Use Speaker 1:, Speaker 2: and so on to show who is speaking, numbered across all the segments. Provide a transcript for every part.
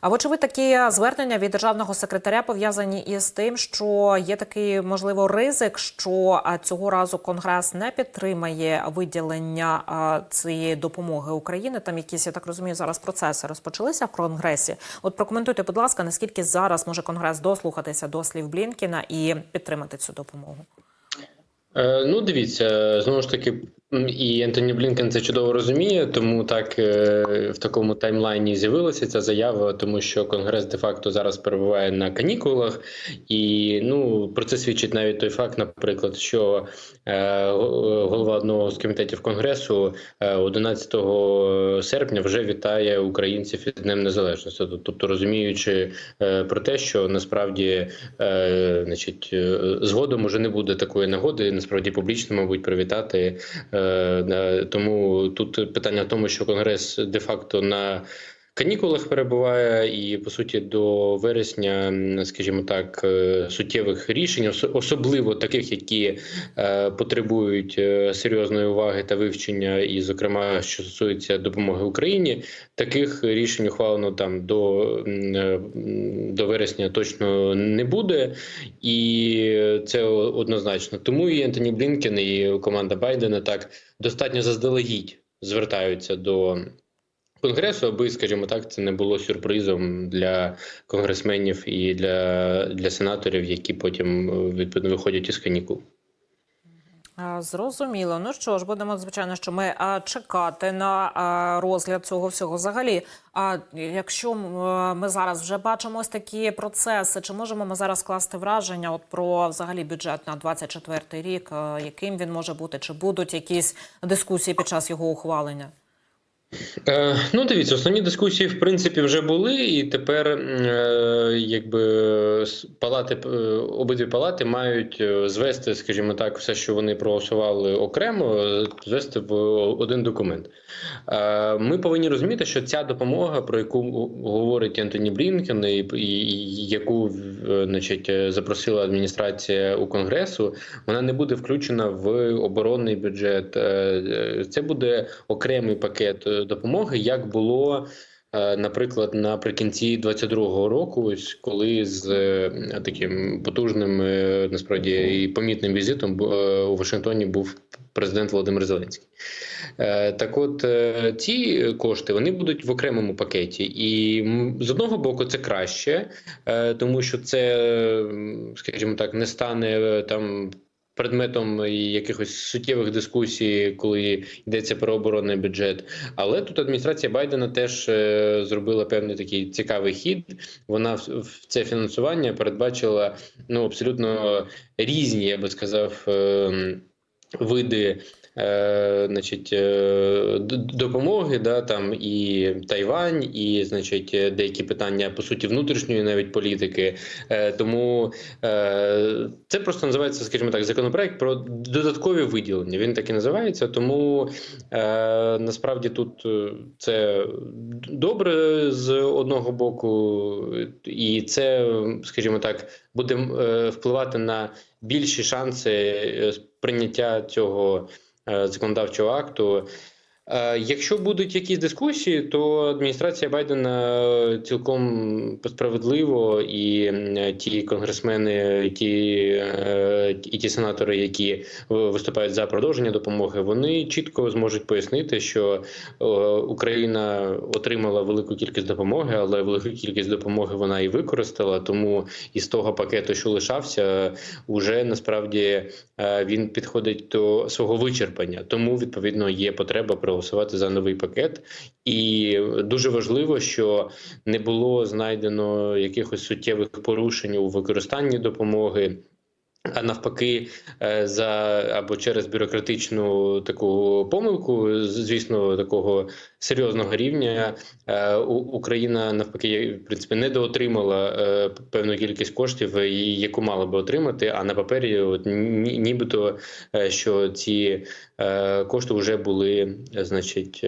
Speaker 1: А вочевидь, такі звернення від державного секретаря пов'язані із тим, що є такий можливо ризик, що цього разу Конгрес не підтримає виділення цієї допомоги України. Там якісь я так розумію, зараз процеси розпочалися в Конгресі. От прокоментуйте, будь ласка, наскільки зараз може Конгрес дослухатися до слів Блінкіна і підтримати цю допомогу?
Speaker 2: Е, Ну, дивіться, знову ж таки, і Ентоні Блінкен це чудово розуміє, тому так е, в такому таймлайні з'явилася ця заява, тому що Конгрес де-факто зараз перебуває на канікулах, і ну про це свідчить навіть той факт, наприклад, що е, голова одного з комітетів Конгресу е, 11 серпня вже вітає українців із Днем Незалежності, тобто розуміючи е, про те, що насправді е, значить, е, згодом уже не буде такої нагоди, насправді публічно, мабуть, привітати. Е, е, Тому тут питання в тому, що Конгрес де-факто на канікулах перебуває, і по суті до вересня, скажімо так, е, суттєвих рішень, особливо таких, які е, потребують е, серйозної уваги та вивчення, і, зокрема, що стосується допомоги Україні, таких рішень ухвалено там до, до вересня точно не буде, і це однозначно. Тому і Ентоні Блінкен, і команда Байдена так достатньо заздалегідь звертаються до. Конгресу, аби, скажімо так, це не було сюрпризом для конгресменів і для, для сенаторів, які потім е, відповідно виходять із канікул.
Speaker 1: Зрозуміло. Ну що ж, будемо звичайно, що ми чекати на розгляд цього всього. Взагалі, а якщо е, ми зараз вже бачимо ось такі процеси, чи можемо ми зараз скласти враження от про взагалі бюджет на 24 рік, е, яким він може бути, чи будуть якісь дискусії під час його ухвалення?
Speaker 2: Е, ну, дивіться, основні дискусії в принципі вже були, і тепер е, якби палати е, обидві палати мають звести, скажімо так, все, що вони проголосували окремо, звести в один документ. Ми повинні розуміти, що ця допомога, про яку говорить Ентоні Блінкен, і, яку значить, запросила адміністрація у Конгресу, вона не буде включена в оборонний бюджет. Це буде окремий пакет допомоги, як було. е, Наприклад, наприкінці 22-го року, ось коли з е, таким потужним, е, насправді і помітним візитом у Вашингтоні був президент Володимир Зеленський. Так, от ці кошти вони будуть в окремому пакеті, і з одного боку це краще, тому що це, скажімо так, не стане там. Предметом якихось суттєвих дискусій, коли йдеться про оборонний бюджет, але тут адміністрація Байдена теж е, зробила певний такий цікавий хід. Вона в, це фінансування передбачила ну абсолютно різні, я би сказав, ем, види. Е, значить, е, допомоги, да, там і Тайвань, і значить, деякі питання по суті внутрішньої навіть політики. Е, тому це просто називається, скажімо так, законопроект про додаткові виділення. Він так і називається. Тому насправді тут це добре з одного боку, і це, скажімо так, буде впливати на більші шанси прийняття цього законодавчого акту. Е, Якщо будуть якісь дискусії, то адміністрація Байдена е, цілком справедливо і ті конгресмени, і ті, е, і ті сенатори, які виступають за продовження допомоги, вони чітко зможуть пояснити, що е, Україна отримала велику кількість допомоги, але велику кількість допомоги вона і використала. Тому із того пакету, що лишався, вже насправді е, він підходить до свого вичерпання. Тому відповідно є потреба проголосувати за новий пакет. І дуже важливо, що не було знайдено якихось суттєвих порушень у використанні допомоги. А навпаки, е, за або через бюрократичну таку помилку, звісно, такого серйозного рівня, е, Україна навпаки, в принципі, недоотримала е, певну кількість коштів, яку мала би отримати. А на папері, от нібито, що ці кошти вже були, значить,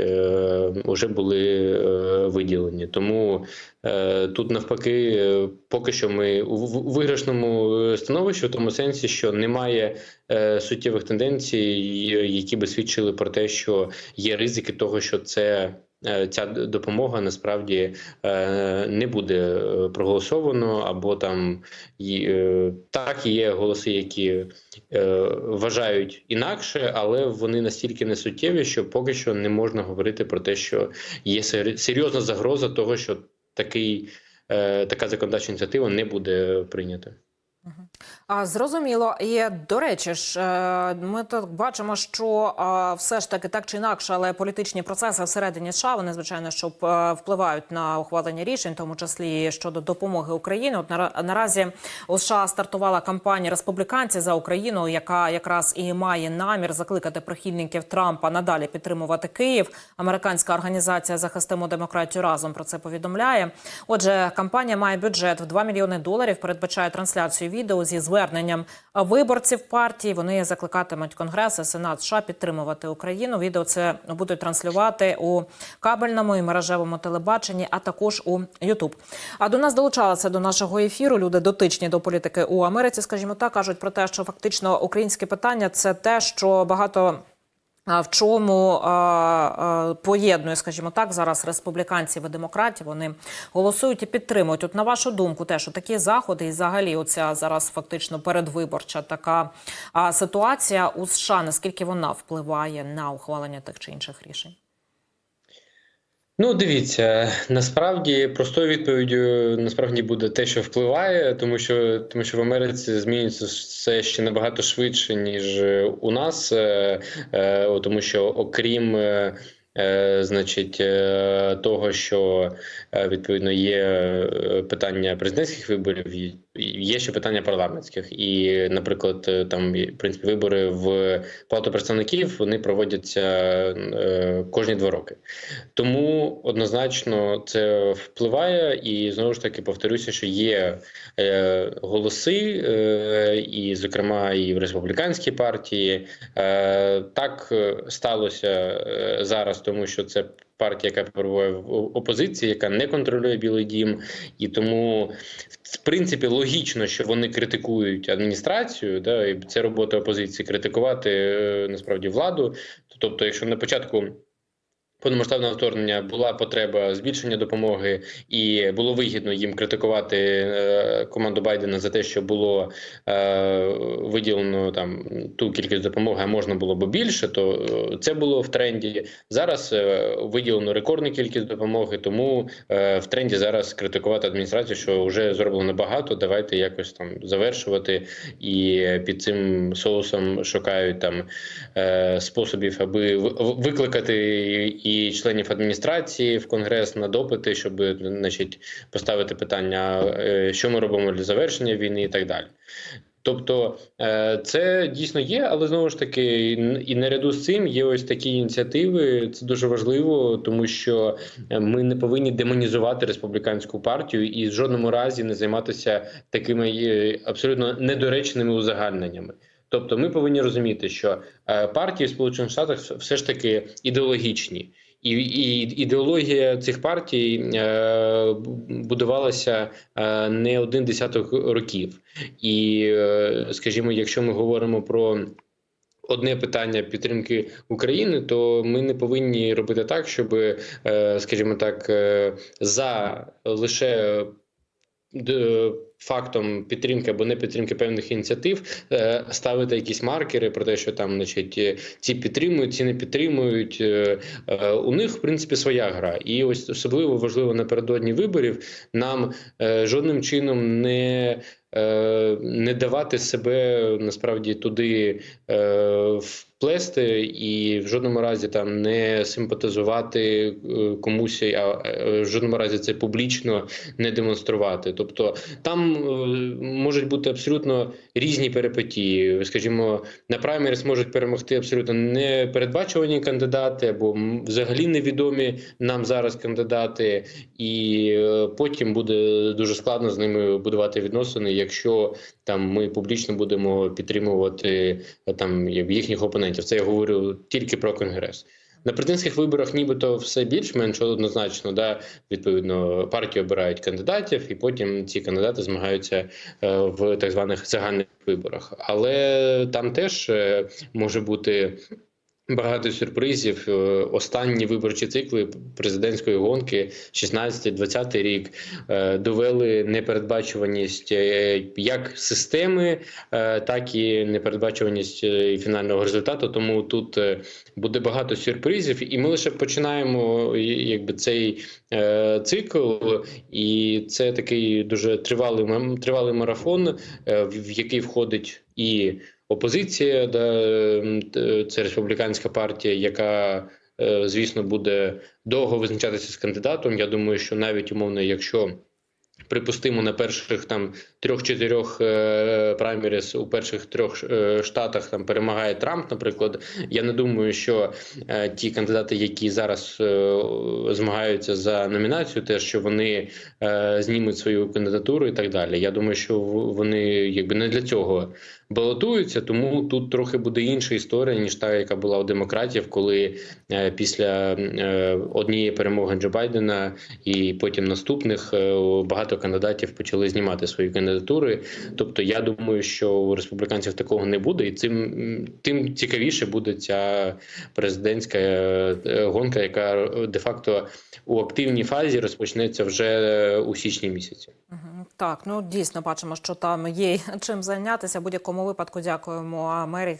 Speaker 2: вже були виділені. Тому Тут навпаки, поки що ми у виграшному становищі, в тому сенсі, що немає е, суттєвих тенденцій, які би свідчили про те, що є ризики того, що це е, ця допомога насправді е, не буде е, проголосовано, або там так є голоси, які вважають інакше, але вони настільки несуттєві, що поки що не можна говорити про те, що є серйозна загроза того, що такий, така законодавча ініціатива не буде прийнята.
Speaker 1: Зрозуміло. І до речі ж, е, ми тут бачимо, що все ж таки так чи інакше, але політичні процеси всередині США вони звичайно що е, впливають на ухвалення рішень, в тому числі щодо допомоги Україні. От наразі у США стартувала кампанія республіканці за Україну, яка якраз і має намір закликати прихильників Трампа надалі підтримувати Київ. Американська організація захистимо демократію разом про це повідомляє. Отже, кампанія має бюджет в 2 мільйони доларів. Передбачає трансляцію відео зі зверненням виборців партії. Вони закликатимуть Конгрес і Сенат США підтримувати Україну. Відео це будуть транслювати у кабельному і мережевому телебаченні, а також у Ютуб. А до нас долучалися до нашого ефіру. Люди дотичні до політики у Америці, скажімо так, кажуть про те, що фактично українське питання це те, що багато. В чому поєднує, скажімо так, зараз республіканців і демократів вони голосують і підтримують. От на вашу думку, те, що такі заходи, і взагалі, оця зараз фактично передвиборча така ситуація у США, наскільки вона впливає на ухвалення тих чи інших рішень?
Speaker 2: Ну, дивіться, насправді простою відповіддю насправді буде те, що впливає, тому що тому що в Америці змінюється все ще набагато швидше, ніж у нас, е, е, тому що окрім. е, е, Значить, е, того, що е, відповідно є е, питання президентських виборів, є ще питання парламентських. І, наприклад, е, там в принципі вибори в Палату представників вони проводяться е, кожні два роки. Тому однозначно це впливає, і знову ж таки повторюся, що є е, голоси, і, зокрема, і в республіканській партії. Так сталося зараз, тому що це партія, яка перебуває в опозиції, яка не контролює Білий Дім, і тому. В принципі, логічно, що вони критикують адміністрацію, да, і це робота опозиції критикувати е, насправді владу. Тобто, якщо на початку повномасштабного вторгнення була потреба збільшення допомоги, і було вигідно їм критикувати е, команду Байдена за те, що було е, виділено там ту кількість допомоги, а можна було б більше, то е, це було в тренді. Зараз виділено рекордну кількість допомоги, тому в тренді зараз критикувати адміністрацію, що вже зроблено багато. Давайте якось там завершувати і під цим соусом шукають там способів, аби викликати і і членів адміністрації в конгрес на допити, щоб значить поставити питання, е, що ми робимо для завершення війни, і так далі. Тобто е, це дійсно є, але знову ж таки, і наряду з цим є ось такі ініціативи. Це дуже важливо, тому що е, ми не повинні демонізувати республіканську партію і в жодному разі не займатися такими абсолютно недоречними узагальненнями. Тобто, ми повинні розуміти, що е, партії в Сполучених Штатах все ж таки ідеологічні. І, і ідеологія цих партій е, будувалася е, не один десяток років. І, е, скажімо, якщо ми говоримо про одне питання підтримки України, то ми не повинні робити так, щоб, е, скажімо так, е, за лише фактом підтримки або не підтримки певних ініціатив е, ставити якісь маркери про те, що там, значить, е, ці підтримують, ці не підтримують. Е, У них, в принципі, своя гра. І ось особливо важливо напередодні виборів нам жодним чином не. Не давати себе насправді туди вплести і в жодному разі там не симпатизувати комусь, а в жодному разі це публічно не демонструвати. Тобто там е, можуть бути абсолютно різні перипетії. Скажімо, на праймеріс можуть перемогти абсолютно непередбачувані кандидати або взагалі невідомі нам зараз кандидати, і е, потім буде дуже складно з ними будувати відносини, якщо там ми публічно будемо підтримувати е, там їхніх опонентів. Це я говорю тільки про конгрес. На президентських виборах, нібито все більш-менш однозначно, да, відповідно, партії обирають кандидатів, і потім ці кандидати змагаються е, в так званих загальних виборах. Але там теж е, може бути Багато сюрпризів. Е, Останні виборчі цикли президентської гонки, 16-20 рік, е, довели непередбачуваність е, як системи, так і непередбачуваність фінального результату. Тому тут буде багато сюрпризів, і ми лише починаємо якби цей цикл, і це такий дуже тривалий тривалий марафон, в який входить і опозиція, да, це республіканська партія, яка, е, звісно, буде довго визначатися з кандидатом. Я думаю, що навіть умовно, якщо припустимо на перших там трьох-чотирьох е, праймеріс у перших трьох е, штатах там перемагає Трамп, наприклад. Я не думаю, що е, ті кандидати, які зараз змагаються за номінацію, теж що вони знімуть свою кандидатуру і так далі. Я думаю, що вони якби не для цього балотуються, тому тут трохи буде інша історія ніж та, яка була у демократів, коли після однієї перемоги Джо Байдена і потім наступних багато кандидатів почали знімати свої кандидатури. Тобто, я думаю, що у республіканців такого не буде, і цим тим цікавіше буде ця президентська е, гонка, яка е, де-факто у активній фазі розпочнеться вже е, у січні місяці.
Speaker 1: Так, ну дійсно бачимо, що там є чим зайнятися. В будь-якому випадку дякуємо.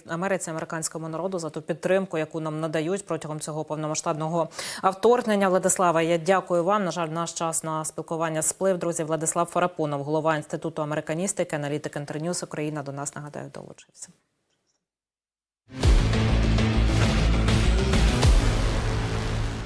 Speaker 1: Америці, американському народу за ту підтримку, яку нам надають протягом цього повномасштабного вторгнення. Владислава, я дякую вам. На жаль, наш час на спілкування сплив. Друзі, Владислав Фарапунов, голова інституту американістики, аналітик Інтерньюз Україна до нас нагадаю долучився.